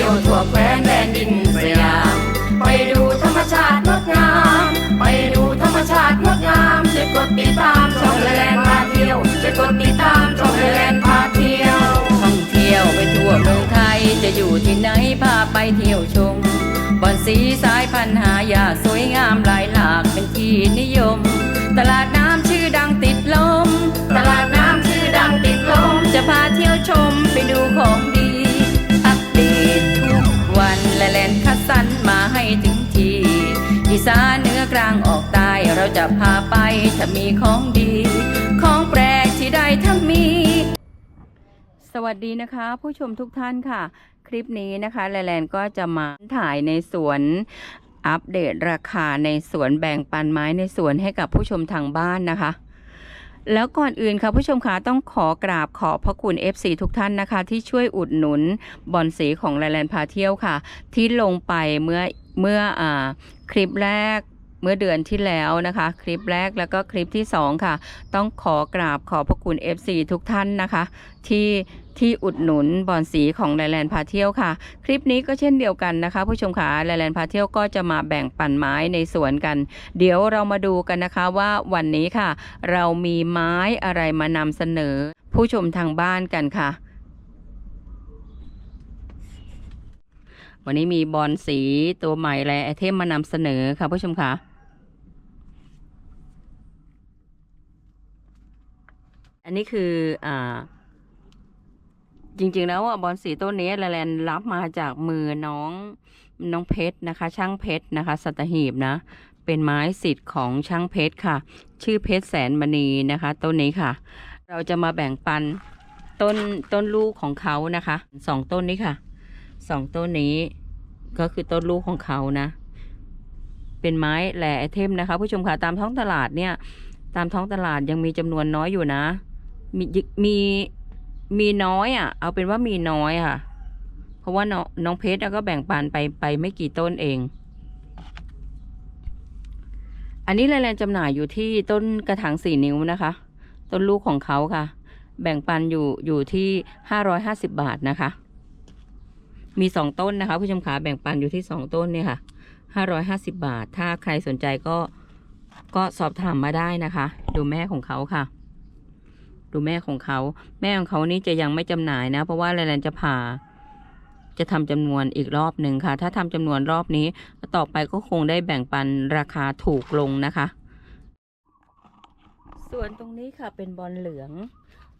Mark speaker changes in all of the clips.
Speaker 1: ที่ยวทั่วแคว้นแดนดินสยาม ไปดูธรรมชาติงดงาม ไปดูธรรมชาติงดงามช่วยกดติดตามช่องแลนพาเที่ยวช่วยกดติดตามช่องแลนพาเที่ยว
Speaker 2: ท่องเที่ยวไปทั่วเมืองไทยจะอยู่ที่ไหนพาไปเที่ยวชมบอนสีสายพันธุ์หายากสวยงามหลายหลากเป็นที่นิยม ตลาดน้ำชื่อดังติดลม
Speaker 1: ตลาดน้ำชื่อดังติดลม
Speaker 2: จะพาเที่ยวชม อีสานเหนือกลางออกใต้เราจะพาไปถ้ามีของดี ของแปลกที่ใดถ้ามี สวัสดีนะคะ ผู้ชมทุกท่านค่ะ คลิปนี้นะคะแลแลนก็จะมาถ่ายในสวนอัปเดตราคาในสวนแบ่งปันไม้ในสวนให้กับผู้ชมทางบ้านนะคะแล้วก่อนอื่นค่ะผู้ชมคะต้องขอกราบขอบพระคุณ FC ทุกท่านนะคะ ที่ช่วยอุดหนุนบอนสีของแลแลนพาเที่ยวค่ะ ที่ลงไปเมื่อ เมื่ออคลิปแรกเมื่อเดือนที่แล้วนะคะ คลิปแรกแล้วก็คลิปที่สองค่ะ ต้องขอกราบขอบพระคุณ FC ทุกท่านนะคะ ที่ที่อุดหนุนบอนสีของแลแลนพาเที่ยวค่ะ คลิปนี้ก็เช่นเดียวกันนะคะ ผู้ชมค่ะแลแลนพาเที่ยวก็จะมาแบ่งปันไม้ในสวนกัน เดี๋ยวเรามาดูกันนะคะว่าวันนี้ค่ะ เรามีไม้อะไรมานำเสนอ ผู้ชมทางบ้านกันค่ะ วันนี้มีบอลสีตัวใหม่และไอเทมมานำเสนอค่ะผู้ชมค่ะอันนี้คืออ่าจริงๆแล้วอะบอลสีต้นนี้แลแลนรับมาจากมือน้องน้องเพชรนะคะ ช่างเพชรนะคะ สัตหีบนะ เป็นไม้สิทธิ์ของช่างเพชรค่ะ ชื่อเพชรแสนมณีนะคะต้นนี้ค่ะ เราจะมาแบ่งปันต้นต้นลูกของเขานะคะสองต้นนี้ค่ะสองต้นนี้ ก็คือต้นลูกของเขานะ เป็นไม้แหล่ไอเทมนะคะ ผู้ชมค่ะตามท้องตลาดเนี่ย ตามท้องตลาดยังมีจำนวนน้อยอยู่นะ มีมีมีน้อยอะ เอาเป็นว่ามีน้อยค่ะ เพราะว่าน้องน้องเพชรก็แบ่งปันไปไปไม่กี่ต้นเอง อันนี้แลนจำหน่ายอยู่ที่ต้นกระถางสี่นิ้วนะคะ ต้นลูกของเขาค่ะ แบ่งปันอยู่อยู่ที่ห้าร้อยห้าสิบบาทนะคะ มีสองต้นนะคะ ผู้ชมขาแบ่งปันอยู่ที่สองต้นเนี่ยค่ะห้าร้อยห้าสิบบาท ถ้าใครสนใจก็ก็สอบถามมาได้นะคะ ดูแม่ของเขาค่ะ ดูแม่ของเขา แม่ของเขานี่จะยังไม่จำหน่ายนะ เพราะว่าแลนจะผ่า จะทำจำนวนอีกรอบหนึ่งค่ะ ถ้าทำจำนวนรอบนี้ ต่อไปก็คงได้แบ่งปันราคาถูกลงนะคะ ส่วนตรงนี้ค่ะเป็นบอลเหลือง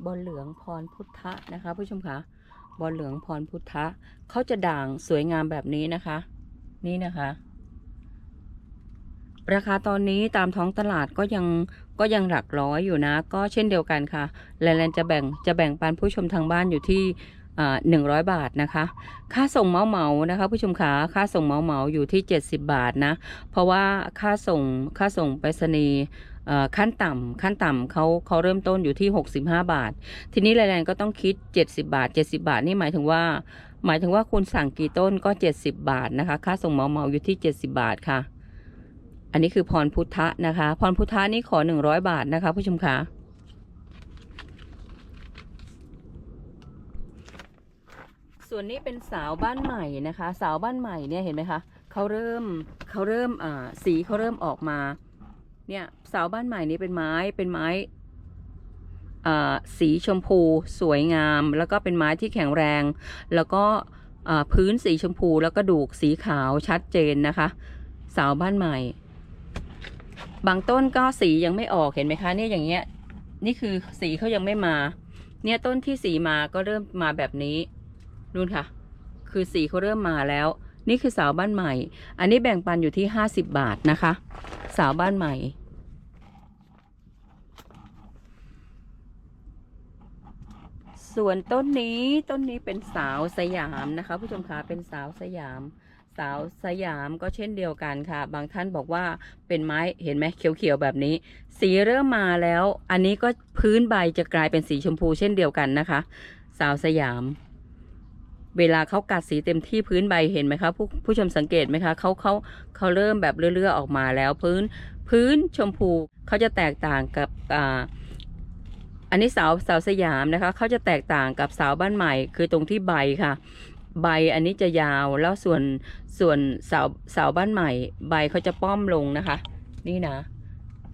Speaker 2: บอลเหลืองพรพุทธะนะคะ ผู้ชมคะ บอลเหลืองพรพุทธะเขาจะด่างสวยงามแบบนี้นะคะ นี่นะคะ ราคาตอนนี้ตามท้องตลาดก็ยังก็ยังหลักร้อยอยู่นะ ก็เช่นเดียวกันค่ะแลนแลนจะแบ่งจะแบ่งปันผู้ชมทางบ้านอยู่ที่หนึ่งร้อยบาทนะคะ ค่าส่งเมาเมานะคะ ผู้ชมขาค่าส่งเมาเมาอยู่ที่ 70 บาทนะ เพราะว่าค่าส่งค่าส่งไปรษณีย์เอ่ ขั้นต่ำขั้นต่ำเขาเขาเริ่มต้นอยู่ที่ 65 บาท ทีนี้แลนด์ก็ต้องคิด 70 บาท 70 บาทนี่หมายถึงว่า หมายถึงว่าคุณสั่งกี่ต้นก็ 70 บาทนะคะ ค่าส่งเมาเมาอยู่ที่ 70 บาทค่ะ อันนี้คือพรพุทธะนะคะ พรพุทธะนี่ขอ 100 บาทนะคะ ผู้ชมคะส่วนนี้เป็นสาวบ้านใหม่นะคะ สาวบ้านใหม่เนี่ยเห็นไหมคะเขาเริ่มเขาเริ่มอ่าสีเขาเริ่มออกมา เนี่ยเสาบ้านใหม่นี้เป็นไม้เป็นไม้อ่าสีชมพูสวยงาม แล้วก็เป็นไม้ที่แข็งแรง แล้วก็อ่าพื้นสีชมพูแล้วก็ดูกสีขาวชัดเจนนะคะเสาบ้านใหม่ บางต้นก็สียังไม่ออกเห็นไหมคะเนี่ยอย่างเงี้ยนี่คือสีเขายังไม่มา เนี่ยต้นที่สีมาก็เริ่มมาแบบนี้นู่นค่ะ คือสีเขาเริ่มมาแล้ว นี่คือสาวบ้านใหม่ อันนี้แบ่งปันอยู่ที่ห้าสิบบาทนะคะ สาวบ้านใหม่ส่วนต้นนี้ต้นนี้เป็นสาวสยามนะคะ ผู้ชมคะเป็นสาวสยาม สาวสยามก็เช่นเดียวกันค่ะ บางท่านบอกว่าเป็นไม้เห็นไหมเขียวๆแบบนี้ สีเริ่มมาแล้ว อันนี้ก็พื้นใบจะกลายเป็นสีชมพูเช่นเดียวกันนะคะ สาวสยาม เวลาเขากัดสีเต็มที่พื้นใบเห็นไหมคะผู้ผู้ชมสังเกตไหมคะเขาเขาเขาเริ่มแบบเลื่อๆออกมาแล้วพื้นพื้นชมพูเขาจะแตกต่างกับอ่าอันนี้สาวสาวสยามนะคะเขาจะแตกต่างกับสาวบ้านใหม่ คือตรงที่ใบค่ะ ใบอันนี้จะยาวแล้วส่วนส่วนเสาเสาบ้านใหม่ ใบเขาจะป้อมลงนะคะ นี่นะ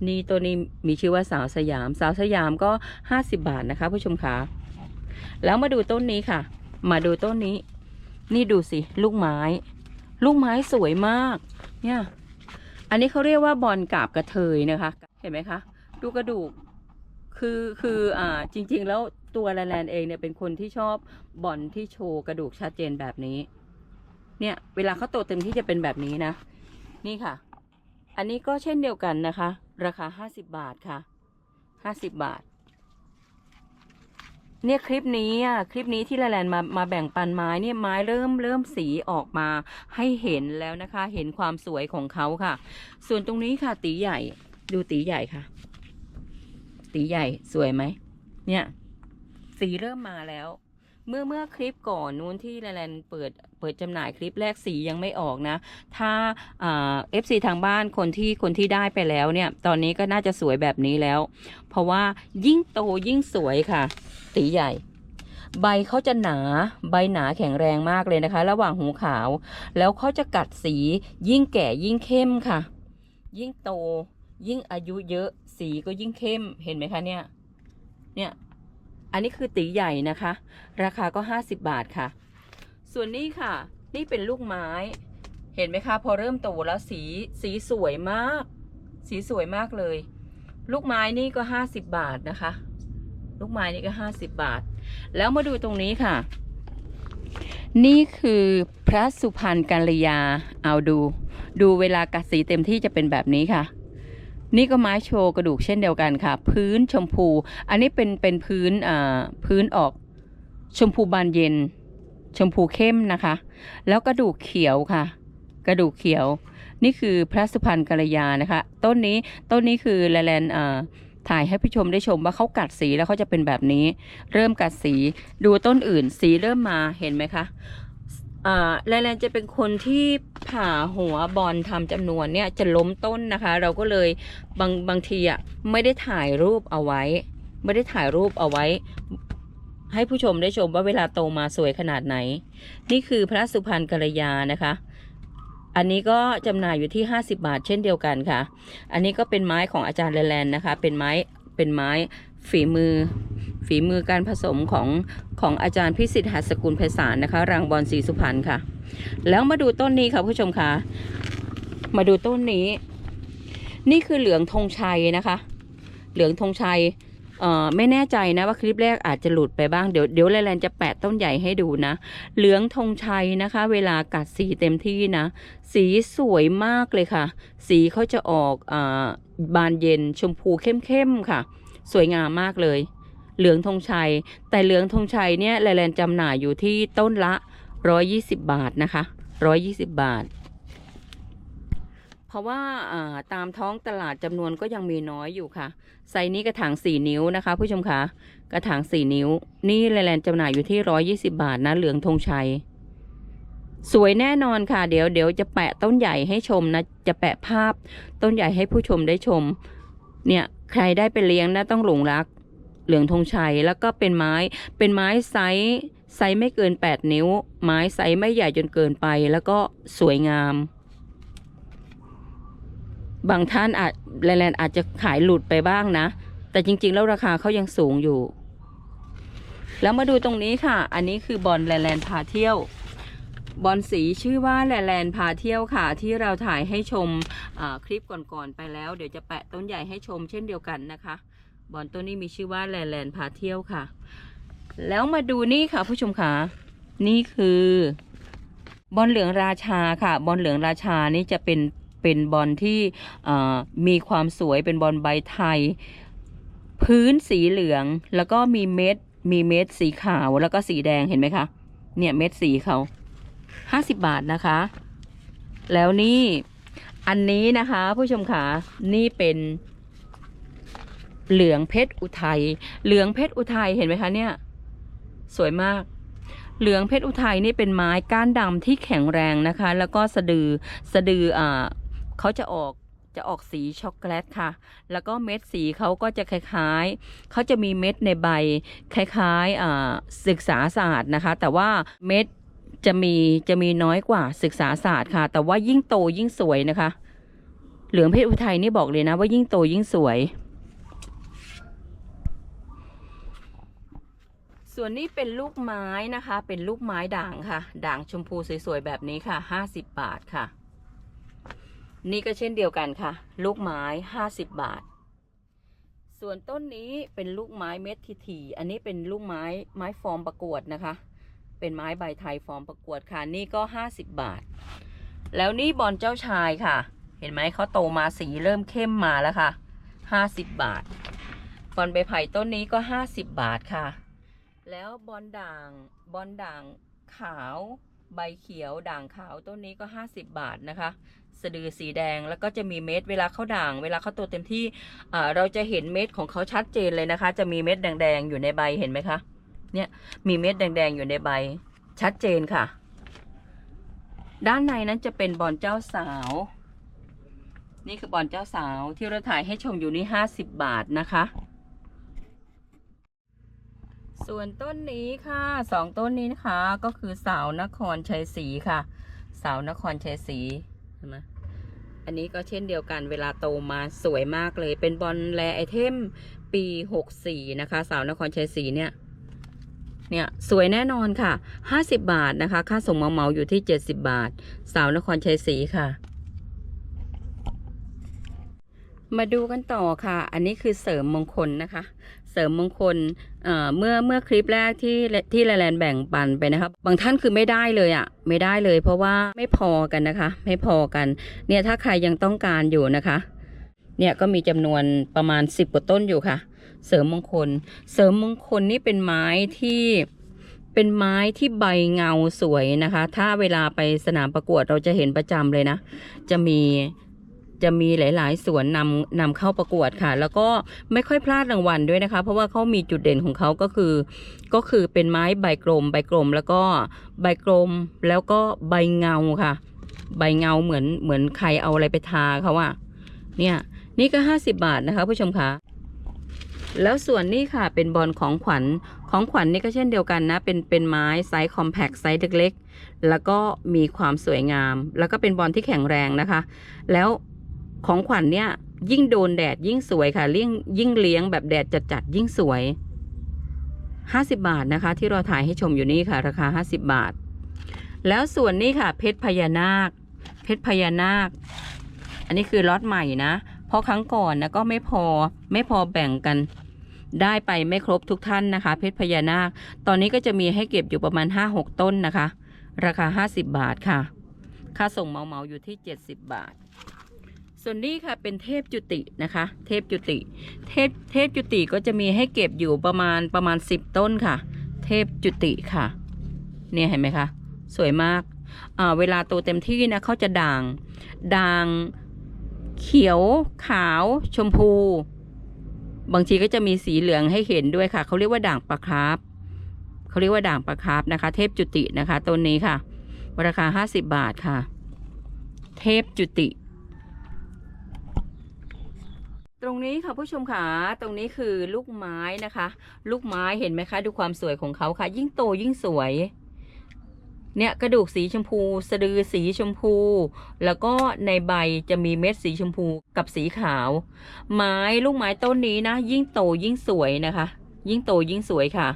Speaker 2: นี่ตัวนี้มีชื่อว่าสาวสยาม สาวสยามก็ 50 บาทนะคะ ผู้ชมคะแล้วมาดูต้นนี้ค่ะ มาดูต้นนี้ นี่ดูสิ ลูกไม้ ลูกไม้สวยมาก เนี่ย อันนี้เขาเรียกว่าบอลกาบกระเทยนะคะ เห็นไหมคะ ดูกระดูก คือคืออ่าจริง ๆ แล้วตัวแลนแลนเองเนี่ยเป็นคนที่ชอบบอลที่โชว์กระดูกชัดเจนแบบนี้ เนี่ย เวลาเขาโตเต็มที่จะเป็นแบบนี้นะ นี่ค่ะ อันนี้ก็เช่นเดียวกันนะคะ ราคาห้าสิบบาทค่ะห้าสิบบาท เนี่ยคลิปนี้อะคลิปนี้ที่ละแลนมามาแบ่งปันไม้เนี่ยไม้เริ่มเริ่มสีออกมาให้เห็นแล้วนะคะ เห็นความสวยของเขาค่ะ ส่วนตรงนี้ค่ะ ตีใหญ่ ดูตีใหญ่ค่ะ ตีใหญ่สวยไหมเนี่ย สีเริ่มมาแล้ว เมื่อเมื่อคลิปก่อนนู้นที่ละแลนเปิดเปิดจำหน่ายคลิปแรกสียังไม่ออกนะ ถ้าเอฟซีทางบ้านคนที่คนที่ได้ไปแล้วเนี่ย ตอนนี้ก็น่าจะสวยแบบนี้แล้ว เพราะว่ายิ่งโตยิ่งสวยค่ะ ตีใหญ่ ใบเขาจะหนาใบหนาแข็งแรงมากเลยนะคะ ระหว่างหูขาว แล้วเขาจะกัดสียิ่งแก่ยิ่งเข้มค่ะ ยิ่งโต ยิ่งอายุเยอะสีก็ยิ่งเข้มเห็นไหมคะเนี่ย เนี่ย อันนี้คือตีใหญ่นะคะ ราคาก็ 50 บาทค่ะ ส่วนนี้ค่ะ นี่เป็นลูกไม้ เห็นไหมคะ พอเริ่มโตแล้วสีสีสวยมาก สีสวยมากเลย ลูกไม้นี่ก็ 50 บาทนะคะ ลูกไม้นี่ก็50บบาท แล้วมาดูตรงนี้ค่ะ นี่คือพระสุพรรณกัลยาเอาดู ดูเวลากัดสีเต็มที่จะเป็นแบบนี้ค่ะ นี่ก็ไม้โชว์กระดูกเช่นเดียวกันค่ะ พื้นชมพู อันนี้เป็นเป็นพื้นอ่าพื้นออกชมพูบานเย็น ชมพูเข้มนะคะ แล้วกระดูกเขียวค่ะ กระดูกเขียว นี่คือพระสุพรรณกัลยานะคะ ต้นนี้ต้นนี้คือแลแลนอ่า ถ่ายให้ผู้ชมได้ชมว่าเขากัดสีแล้วเขาจะเป็นแบบนี้ เริ่มกัดสีดูต้นอื่น สีเริ่มมาเห็นไหมคะแลแลนจะเป็นคนที่ผ่าหัวบอลทำจำนวนเนี่ยจะล้มต้นนะคะ เราก็เลยบางบางทีอะไม่ได้ถ่ายรูปเอาไว้ ไม่ได้ถ่ายรูปเอาไว้ ให้ผู้ชมได้ชมว่าเวลาโตมาสวยขนาดไหน นี่คือพระสุพรรณกัลยานะคะ อันนี้ก็จำหน่ายอยู่ที่ 50 บาทเช่นเดียวกันค่ะ อันนี้ก็เป็นไม้ของอาจารย์แลแลนนะคะ เป็นไม้ เป็นไม้ฝีมือ ฝีมือการผสมของของอาจารย์พิสิทธิ์หัสกุลไพศาลนะคะรังบอลสีสุพรรณค่ะ แล้วมาดูต้นนี้ค่ะผู้ชมคะมาดูต้นนี้ นี่คือเหลืองธงชัยนะคะ เหลืองธงชัย เอ่อไม่แน่ใจนะว่าคลิปแรกอาจจะหลุดไปบ้างเดี๋ยวเดี๋ยวแลนจะแปะต้นใหญ่ให้ดูนะ เหลืองธงชัยนะคะ เวลากัดสีเต็มที่นะ สีสวยมากเลยค่ะ สีเขาจะออกอ่าบานเย็นชมพูเข้มๆค่ะ สวยงามมากเลย เหลืองธงชัย แต่เหลืองธงชัยเนี่ยแลนจำหน่ายอยู่ที่ต้นละ 120 บาทนะคะ 120 บาท ราะว่าตามท้องตลาดจำนวนก็ยังมีน้อยอยู่ค่ะ ไซนี้กระถางสี่นิ้วนะคะ ผู้ชมคะกระถางสี่นิ้ว นี่แลนด์จำหน่ายอยู่ที่ร้อยี่สิบาทนะ เหลืองธงชัย สวยแน่นอนค่ะ เดี๋ยวเดี๋ยวจะแปะต้นใหญ่ให้ชมนะ จะแปะภาพต้นใหญ่ให้ผู้ชมได้ชม เนี่ยใครได้ไปเลี้ยงนะต้องหลงรัก เหลืองธงชัยแล้วก็เป็นไม้เป็นไม้ไซส์ไซส์ไม่เกิน 8 นิ้ว ไม้ไซส์ไม่ใหญ่จนเกินไปแล้วก็สวยงาม บางท่านอาจแลนด์อาจจะขายหลุดไปบ้างนะ แต่จริง ๆ แล้วราคาเขายังสูงอยู่ แล้วมาดูตรงนี้ค่ะ อันนี้คือบอลแลนด์พาเที่ยว บอลสีชื่อว่าแลนด์พาเที่ยวค่ะ ที่เราถ่ายให้ชมคลิปก่อนๆไปแล้ว เดี๋ยวจะแปะต้นใหญ่ให้ชมเช่นเดียวกันนะคะ บอลต้นนี้มีชื่อว่าแลนด์พาเที่ยวค่ะ แล้วมาดูนี่ค่ะ ผู้ชมค่ะนี่คือบอลเหลืองราชาค่ะ บอลเหลืองราชานี่จะเป็น เป็นบอลที่มีความสวยเป็นบอลใบไทย พื้นสีเหลืองแล้วก็มีเม็ดมีเม็ดสีขาวแล้วก็สีแดงเห็นไหมคะเนี่ยเม็ดสีเขาห้าสิบบาทนะคะ แล้วนี่อันนี้นะคะ ผู้ชมค่ะนี่เป็นเหลืองเพชรอุทัยเหลืองเพชรอุทัยเห็นไหมคะเนี่ย สวยมาก เหลืองเพชรอุทัยนี่เป็นไม้ก้านดำที่แข็งแรงนะคะ แล้วก็สะดือสะดืออ่า เขาจะออกจะออกสีช็อกโกแลตค่ะ แล้วก็เม็ดสีเขาก็จะคล้ายๆ เขาจะมีเม็ดในใบคล้ายๆอ่าศึกษาศาสตร์นะคะ แต่ว่าเม็ดจะมีจะมีน้อยกว่าศึกษาศาสตร์ค่ะ แต่ว่ายิ่งโตยิ่งสวยนะคะ เหลืองเพชรอุทัยนี่บอกเลยนะว่ายิ่งโตยิ่งสวย ส่วนนี้เป็นลูกไม้นะคะ เป็นลูกไม้ด่างค่ะ ด่างชมพูสวยๆแบบนี้ค่ะ 50 บาทค่ะ นี่ก็เช่นเดียวกันค่ะ ลูกไม้50บาท ส่วนต้นนี้เป็นลูกไม้เม็ดทีๆอันนี้เป็นลูกไม้ไม้ฟอร์มประกวดนะคะ เป็นไม้ใบไทยฟอร์มประกวดค่ะ นี่ก็50บาท แล้วนี่บอลเจ้าชายค่ะ เห็นไหมเขาโตมาสีเริ่มเข้มมาแล้วค่ะ50บาท บอลใบไผ่ต้นนี้ก็50บาทค่ะ แล้วบอลด่างบอลด่างขาวใบเขียวด่างขาวต้นนี้ก็ 50 บาทนะคะ สะดือสีแดงแล้วก็จะมีเม็ดเวลาเขาด่าง เวลาเขาโตเต็มที่เราจะเห็นเม็ดของเขาชัดเจนเลยนะคะ จะมีเม็ดแดงๆอยู่ในใบเห็นไหมคะเนี่ยมีเม็ดแดงๆอยู่ในใบชัดเจนค่ะ ด้านในนั้นจะเป็นบอลเจ้าสาว นี่คือบอลเจ้าสาวที่เราถ่ายให้ชมอยู่นี่50บาทนะคะ ส่วนต้นนี้ค่ะสองต้นนี้นะคะก็คือสาวนครชัยศรีค่ะ สาวนครชัยศรี ห็นไหมอันนี้ก็เช่นเดียวกันเวลาโตมาสวยมากเลย เป็นบอลแลไอเทมปี64นะคะ สาวนครชัยศรีเนี่ยเนี่ยสวยแน่นอนค่ะ 50 บาทนะคะ ค่าส่งเหมาอยู่ที่ 70 บาท สาวนครชัยศรีค่ะ มาดูกันต่อค่ะ อันนี้คือเสริมมงคลนะคะ เสริมมงคลเอ่อเมื่อเมื่อคลิปแรกที่ที่แลนแบ่งปันไปนะคะบางท่านคือไม่ได้เลยอะ่ะไม่ได้เลย เพราะว่าไม่พอกันนะคะ ไม่พอกันเนี่ยถ้าใครยังต้องการอยู่นะคะ เนี่ยก็มีจำนวนประมาณ 10กว่าต้นอยู่ค่ะ เสริมมงคล เสริมมงคลนี่เป็นไม้ที่เป็นไม้ที่ใบเงาสวยนะคะ ถ้าเวลาไปสนามประกวดเราจะเห็นประจำเลยนะ จะมี จะมีหลาย ๆสวนนำนำเข้าประกวดค่ะ แล้วก็ไม่ค่อยพลาดรางวัลด้วยนะคะ เพราะว่าเขามีจุดเด่นของเขาก็คือ ก็คือเป็นไม้ใบกลม ใบกลม แล้วก็ใบกลมแล้วก็ใบเงาค่ะ ใบเงาเหมือนเหมือนใครเอาอะไรไปทาเขาอะเนี่ยนี่ก็ 50 บาทนะคะ ผู้ชมคะแล้วส่วนนี้ค่ะเป็นบอลของขวัญของขวัญนี่ก็เช่นเดียวกันนะ เป็นเป็นไม้ไซส์คอมแพคไซส์เล็กๆ แล้วก็มีความสวยงาม แล้วก็เป็นบอลที่แข็งแรงนะคะ แล้ว ของขวัญเนี่ย ยิ่งโดนแดดยิ่งสวยค่ะยิ่งยิ่งเลี้ยงแบบแดดจัดๆยิ่งสวย 50 บาทนะคะ ที่เราถ่ายให้ชมอยู่นี่ค่ะ ราคา 50 บาท แล้วส่วนนี้ค่ะ เพชรพญานาค เพชรพญานาค อันนี้คือล็อตใหม่นะ เพราะครั้งก่อนนะก็ไม่พอไม่พอแบ่งกันได้ไปไม่ครบทุกท่านนะคะ เพชรพญานาค ตอนนี้ก็จะมีให้เก็บอยู่ประมาณ 5-6 ต้นนะคะ ราคา 50 บาทค่ะ ค่าส่งเหมาอยู่ที่ 70 บาท ส่วนนี้ค่ะเป็นเทพจุตินะคะ เทพจุติ เทพเทพจุติก็จะมีให้เก็บอยู่ประมาณประมาณ10ต้นค่ะ เทพจุติค่ะ เนี่ยเห็นไหมคะ สวยมากอ่าเวลาโตเต็มที่นะเขาจะด่าง ด่าง เขียว ขาว ชมพู บางทีก็จะมีสีเหลืองให้เห็นด้วยค่ะ เขาเรียกว่าด่างปลาคร์ฟเขาเรียกว่าด่างปลาคร์ฟนะคะ เทพจุตินะคะต้นนี้ค่ะ ราคาห้าสิบบาทค่ะ เทพจุติ ตรงนี้ค่ะผู้ชมค่ะตรงนี้คือลูกไม้นะคะ ลูกไม้เห็นไหมคะ ดูความสวยของเขาค่ะ ยิ่งโตยิ่งสวย เนี่ยกระดูกสีชมพู สะดือสีชมพู แล้วก็ในใบจะมีเม็ดสีชมพูกับสีขาว ไม้ลูกไม้ต้นนี้นะ ยิ่งโตยิ่งสวยนะคะ ยิ่งโตยิ่งสวยค่ะ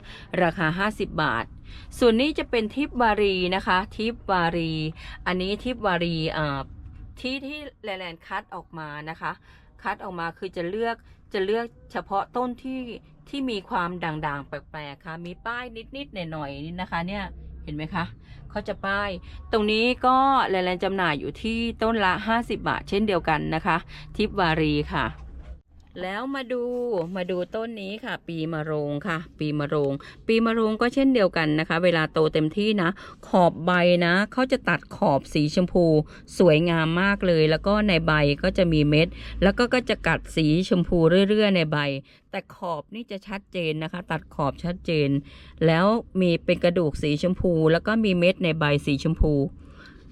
Speaker 2: ราคา 50 บาทส่วนนี้จะเป็นทิพวารีนะคะ ทิพวารี อันนี้ทิพวารีอ่าที่ที่แลนด์คัดออกมานะคะ คัดออกมาคือจะเลือกจะเลือกเฉพาะต้นที่ที่มีความด่างๆ แปลกๆค่ะ มีป้ายนิดๆหน่อยๆนี่นะคะเนี่ยเห็นไหมคะเขาจะป้าย ตรงนี้ก็แลนจำหน่ายอยู่ที่ต้นละ 50 บาท เช่นเดียวกันนะคะ ทิพวารีค่ะ แล้วมาดูมาดูต้นนี้ค่ะ ปีมะโรงค่ะ ปีมะโรง ปีมะโรงก็เช่นเดียวกันนะคะ เวลาโตเต็มที่นะ ขอบใบนะเขาจะตัดขอบสีชมพู สวยงามมากเลย แล้วก็ในใบก็จะมีเม็ด แล้วก็ก็จะกัดสีชมพูเรื่อยๆ ในใบ แต่ขอบนี่จะชัดเจนนะคะ ตัดขอบชัดเจน แล้วมีเป็นกระดูกสีชมพู แล้วก็มีเม็ดในใบสีชมพู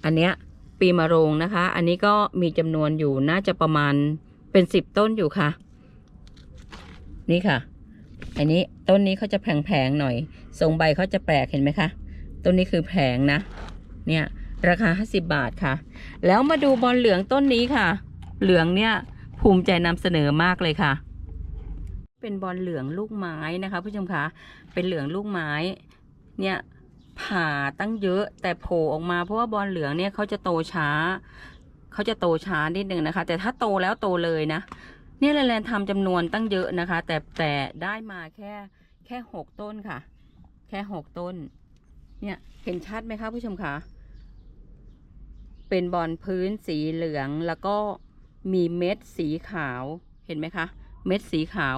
Speaker 2: อันเนี้ยปีมะโรงนะคะ อันนี้ก็มีจำนวนอยู่น่าจะประมาณเป็นสิบต้นอยู่ค่ะ นี่ค่ะ อันนี้ต้นนี้เขาจะแผงๆหน่อย ทรงใบเขาจะแปลกเห็นไหมคะ ต้นนี้คือแผงนะ เนี่ยราคา 50 บาทค่ะ แล้วมาดูบอลเหลืองต้นนี้ค่ะ เหลืองเนี่ยภูมิใจนำเสนอมากเลยค่ะ เป็นบอลเหลืองลูกไม้นะคะผู้ชมคะ เป็นเหลืองลูกไม้ เนี่ยผ่าตั้งเยอะแต่โผล่ออกมาเพราะว่าบอลเหลืองเนี่ยเขาจะโตช้า เขาจะโตช้านิดนึงนะคะ แต่ถ้าโตแล้วโตเลยนะ เนี่ยแลนทำจำนวนตั้งเยอะนะคะ แต่แต่ได้มาแค่แค่หกต้นค่ะ แค่หกต้น เนี่ยเห็นชัดไหมคะผู้ชมคะเป็นบอลพื้นสีเหลืองแล้วก็มีเม็ดสีขาวเห็นไหมคะ เม็ดสีขาว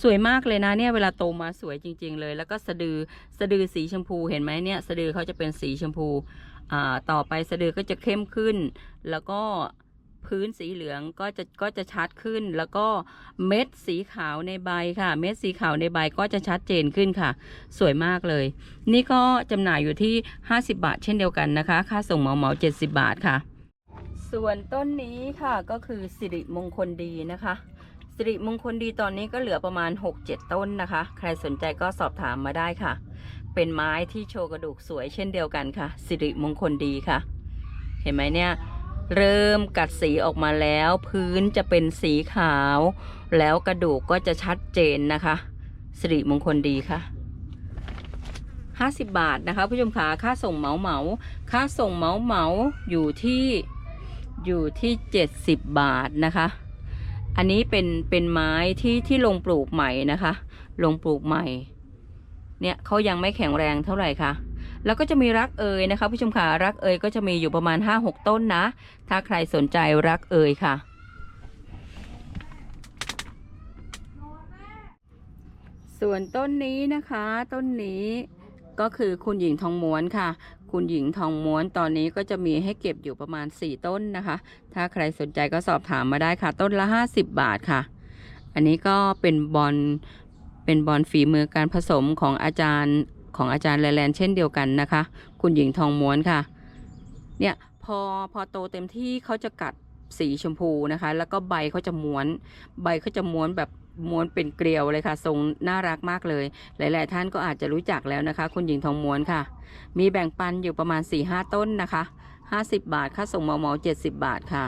Speaker 2: สวยมากเลยนะเนี่ยเวลาโตมาสวยจริง ๆ เลย แล้วก็สะดือสะดือสีชมพูเห็นไหมเนี่ย สะดือเขาจะเป็นสีชมพูอ่าต่อไปสะดือก็จะเข้มขึ้น แล้วก็ พื้นสีเหลืองก็จะก็จะชัดขึ้น แล้วก็เม็ดสีขาวในใบค่ะ เม็ดสีขาวในใบก็จะชัดเจนขึ้นค่ะ สวยมากเลย นี่ก็จำหน่ายอยู่ที่ 50 บาท เช่นเดียวกันนะคะ ค่าส่งเหมาเหมา70 บาทค่ะ ส่วนต้นนี้ค่ะก็คือสิริมงคลดีนะคะสิริมงคลดีตอนนี้ก็เหลือประมาณ 6-7 ต้นนะคะ ใครสนใจก็สอบถามมาได้ค่ะ เป็นไม้ที่โชว์กระดูกสวยเช่นเดียวกันค่ะ สิริมงคลดีค่ะ เห็นไหมเนี่ย เริ่มกัดสีออกมาแล้ว พื้นจะเป็นสีขาว แล้วกระดูกก็จะชัดเจนนะคะสิริมงคลดีค่ะ 50 บาทนะคะผู้ชมขาค่าส่งเหมาเหมาค่าส่งเหมาเหมาอยู่ที่อยู่ที่ 70 บาทนะคะ อันนี้เป็นเป็นไม้ที่ที่ลงปลูกใหม่นะคะ ลงปลูกใหม่ เนี่ยเขายังไม่แข็งแรงเท่าไหร่ค่ะ แล้วก็จะมีรักเอยนะคะผู้ชมขารักเอยก็จะมีอยู่ประมาณ 5-6 ต้นนะ ถ้าใครสนใจรักเอยค่ะส่วนต้นนี้นะคะต้นนี้ก็คือคุณหญิงทองม้วนค่ะ คุณหญิงทองม้วนตอนนี้ก็จะมีให้เก็บอยู่ประมาณ 4 ต้นนะคะ ถ้าใครสนใจก็สอบถามมาได้ค่ะ ต้นละ 50 บาทค่ะ อันนี้ก็เป็นบอลเป็นบอลฝีมือการผสมของอาจารย์ ของอาจารย์แลแลนเช่นเดียวกันนะคะ คุณหญิงทองม้วนค่ะ เนี่ยพอพอโตเต็มที่เขาจะกัดสีชมพูนะคะ แล้วก็ใบเขาจะม้วน ใบเขาจะม้วนแบบม้วนเป็นเกลียวเลยค่ะ ทรงน่ารักมากเลย หลาย ๆ ท่านก็อาจจะรู้จักแล้วนะคะ คุณหญิงทองม้วนค่ะ มีแบ่งปันอยู่ประมาณ4-5ต้นนะคะ 50 บาท ค่าส่งเหมาเหมา70 บาทค่ะ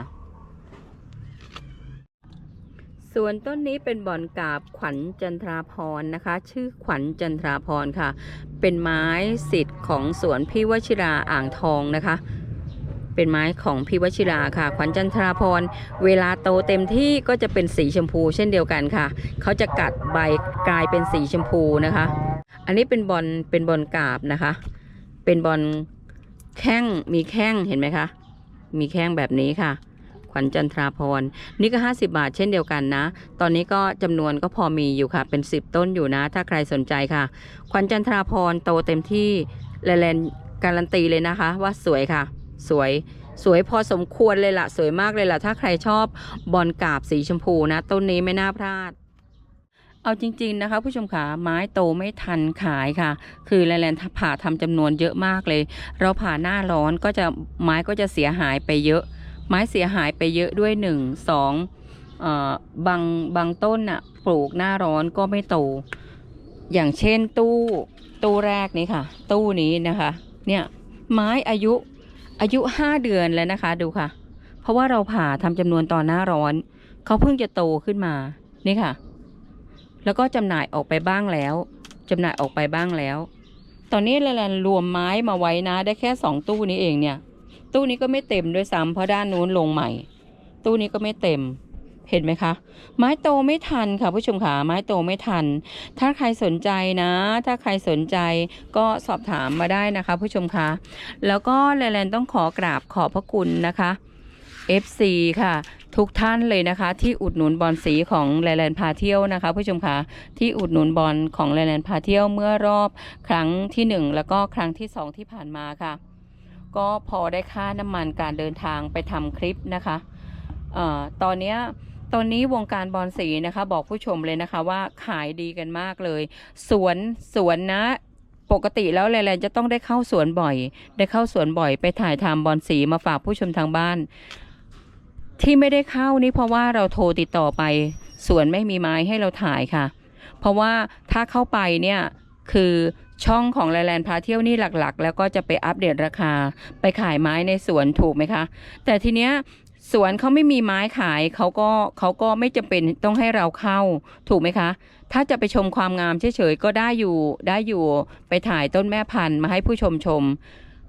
Speaker 2: ส่วนต้นนี้เป็นบ่อนกาบขวัญจันทราพรนะคะ ชื่อขวัญจันทราพรค่ะ เป็นไม้สิทธิ์ของสวนพี่วชิราอ่างทองนะคะ เป็นไม้ของพี่วชิราค่ะ ขวัญจันทราพรเวลาโตเต็มที่ก็จะเป็นสีชมพูเช่นเดียวกันค่ะ เขาจะกัดใบกลายเป็นสีชมพูนะคะ อันนี้เป็นบอลเป็นบอลกาบนะคะ เป็นบอลแข้งมีแข้งเห็นไหมคะ มีแข้งแบบนี้ค่ะ วัญจันทราพรนี่ก็ 50 บาทเช่นเดียวกันนะ ตอนนี้ก็จำนวนก็พอมีอยู่ค่ะ เป็น 10 ต้นอยู่นะ ถ้าใครสนใจค่ะ ขวัญจันทราพรโตเต็มที่แลแลนการันตีเลยนะคะ ว่าสวยค่ะ สวยสวยพอสมควรเลยล่ะสวยมากเลยล่ะถ้าใครชอบบอลกาบสีชมพูนะ ต้นนี้ไม่น่าพลาดเอาจริง ๆ นะคะ ผู้ชมขาไม้โตไม่ทันขายค่ะ คือแลนผ่าทำจำนวนเยอะมากเลย เราผ่าหน้าร้อนก็จะไม้ก็จะเสียหายไปเยอะ ไม้เสียหายไปเยอะด้วยหนึ่งสองบางบางต้นน่ะปลูกหน้าร้อนก็ไม่โต อย่างเช่นตู้ตู้แรกนี้ค่ะ ตู้นี้นะคะ เนี่ยไม้อายุอายุห้าเดือนแล้วนะคะดูค่ะ เพราะว่าเราผ่าทำจำนวนตอนหน้าร้อน เขาเพิ่งจะโตขึ้นมานี่ค่ะ แล้วก็จำหน่ายออกไปบ้างแล้วจำหน่ายออกไปบ้างแล้ว ตอนนี้แลนรวมไม้มาไว้นะ ได้แค่สองตู้นี้เองเนี่ย ตู้นี้ก็ไม่เต็มด้วยซ้ำเพราะด้านนู้นลงใหม่ ตู้นี้ก็ไม่เต็มเห็นไหมคะ ไม้โตไม่ทันค่ะผู้ชมขาไม้โตไม่ทัน ถ้าใครสนใจนะ ถ้าใครสนใจก็สอบถามมาได้นะคะ ผู้ชมคะแล้วก็แลนด์ต้องขอกราบขอบพระคุณนะคะ FC ค่ะ ทุกท่านเลยนะคะ ที่อุดหนุนบอลสีของแลนด์พาเที่ยวนะคะ ผู้ชมคะที่อุดหนุนบอลของแลนด์พาเที่ยวเมื่อรอบครั้งที่หนึ่งแล้วก็ครั้งที่สองที่ผ่านมาค่ะ ก็พอได้ค่าน้ำมันการเดินทางไปทำคลิปนะคะเอ่อตอนเนี้ยตอนนี้วงการบอลสีนะคะ บอกผู้ชมเลยนะคะว่าขายดีกันมากเลย สวนสวนนะปกติแล้วแลนจะต้องได้เข้าสวนบ่อย ได้เข้าสวนบ่อยไปถ่ายทำบอลสีมาฝากผู้ชมทางบ้าน ที่ไม่ได้เข้านี่เพราะว่าเราโทรติดต่อไป สวนไม่มีไม้ให้เราถ่ายค่ะ เพราะว่าถ้าเข้าไปเนี่ย คือช่องของแลแลนพาเที่ยวนี่หลักๆ แล้วก็จะไปอัปเดตราคา ไปขายไม้ในสวนถูกไหมคะ แต่ทีเนี้ยสวนเขาไม่มีไม้ขายเขาก็เขาก็ไม่จำเป็นต้องให้เราเข้าถูกไหมคะ ถ้าจะไปชมความงามเฉยๆก็ได้อยู่ได้อยู่ไปถ่ายต้นแม่พันธุ์มาให้ผู้ชมชม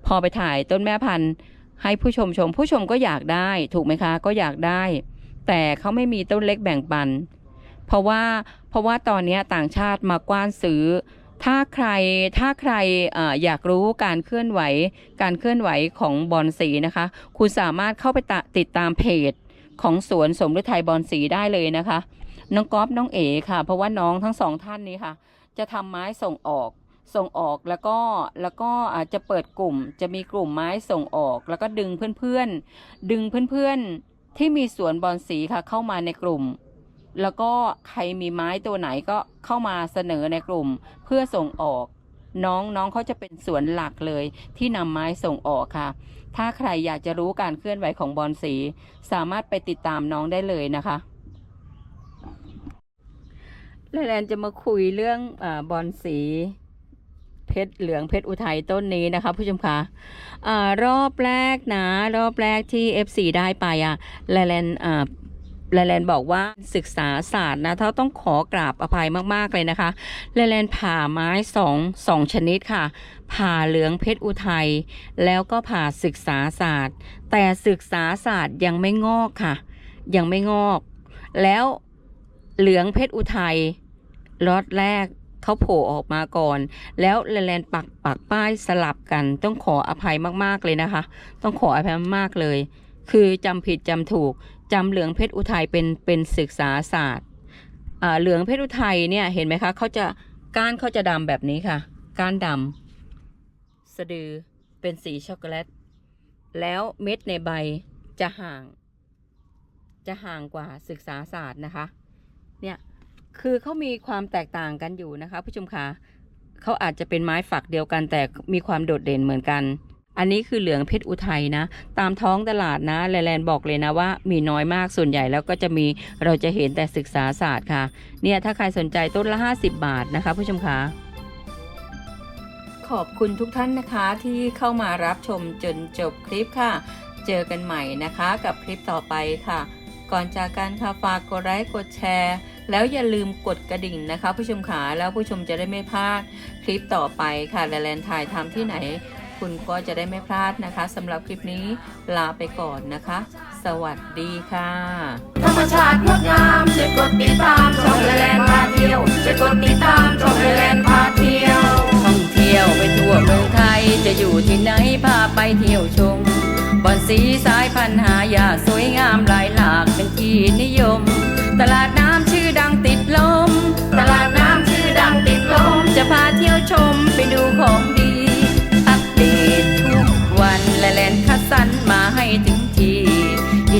Speaker 2: พอไปถ่ายต้นแม่พันธุ์ให้ผู้ชมชม ผู้ชมก็อยากได้ถูกไหมคะ ก็อยากได้ แต่เขาไม่มีต้นเล็กแบ่งปัน เพราะว่าเพราะว่าตอนนี้ต่างชาติมากว้านซื้อ ถ้าใครถ้าใครออยากรู้การเคลื่อนไหว การเคลื่อนไหวของบอลสีนะคะ คุณสามารถเข้าไปติดตามเพจของสวนสมฤทัยบอลสีได้เลยนะคะ น้องก๊อฟน้องเอ๋ค่ะ เพราะว่าน้องทั้งสองท่านนี้ค่ะ จะทำไม้ส่งออกส่งออกแล้วก็แล้วก็อาจจะเปิดกลุ่ม จะมีกลุ่มไม้ส่งออก แล้วก็ดึงเพื่อนๆ ดึงเพื่อนๆที่มีสวนบอลสีค่ะเข้ามาในกลุ่ม แล้วก็ใครมีไม้ตัวไหนก็เข้ามาเสนอในกลุ่มเพื่อส่งออก น้องน้องเขาจะเป็นสวนหลักเลย ที่นำไม้ส่งออกค่ะ ถ้าใครอยากจะรู้การเคลื่อนไหวของบอลสี สามารถไปติดตามน้องได้เลยนะคะแลนจะมาคุยเรื่องอบอลสีเพชรเหลืองเพชรอุทัยต้นนี้นะคะผู้ชมคะอรอบแรกนะ รอบแรกที่ FC ได้ไปอะแลน อ่าแลนบอกว่าศึกษาศาสตร์นะเขาต้องขอกราบอภัยมากๆเลยนะคะแลนผ่าไม้สองสองชนิดค่ะ ผ่าเหลืองเพชรอุทัยแล้วก็ผ่าศึกษาศาสตร์ แต่ศึกษาศาสตร์ยังไม่งอกค่ะ ยังไม่งอก แล้วเหลืองเพชรอุทัยล็อตแรกเขาโผล่ออกมาก่อน แล้วแลนปักปักป้ายสลับกัน ต้องขออภัยมากๆเลยนะคะ ต้องขออภัยมากๆเลย คือจำผิดจำถูก จำเหลืองเพชรอุทัยเป็นเป็นศึกษาศาสตร์เหลืองเพชรอุทัยเนี่ยเห็นไหมคะเขาจะก้านเขาจะดำแบบนี้ค่ะ ก้านดำสะดือเป็นสีช็อกโกแลต แล้วเม็ดในใบจะห่าง จะห่างกว่าศึกษาศาสตร์นะคะ เนี่ยคือเขามีความแตกต่างกันอยู่นะคะผู้ชมคะเขาอาจจะเป็นไม้ฝักเดียวกันแต่มีความโดดเด่นเหมือนกัน อันนี้คือเหลืองเพชรอุทัยนะ ตามท้องตลาดนะแลแลนบอกเลยนะว่ามีน้อยมากส่วนใหญ่แล้วก็จะมีเราจะเห็นแต่ศึกษาศาสตร์ค่ะ เนี่ยถ้าใครสนใจต้นละ 50 บาทนะคะ ผู้ชมคะขอบคุณทุกท่านนะคะที่เข้ามารับชมจนจบคลิปค่ะ เจอกันใหม่นะคะกับคลิปต่อไปค่ะ ก่อนจากกันค่ะฝากกดไลค์กดแชร์ แล้วอย่าลืมกดกระดิ่งนะคะ ผู้ชมขาแล้วผู้ชมจะได้ไม่พลาดคลิปต่อไปค่ะและแลนถ่ายทำที่ไหน คุณก็จะได้ไม่พลาดนะคะสำหรับคลิปนี้ลาไปก่อนนะคะ สวัสดีค่ะ
Speaker 1: ธรรมชาติงดงามช่วยกดติดตามช่องแลนพาเที่ยวช่วยกดติดตามช่องแลนพาเที่ยว
Speaker 2: ท่องเที่ยวไปทั่วเมืองไทย จะอยู่ที่ไหนพาไปเที่ยวชมบอนสีสายพันหายาสวยงามหลายหลากเป็นที่นิยม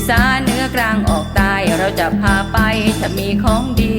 Speaker 2: สานเหนือกลางออกใต้เราจะพาไป ถ้ามีของดี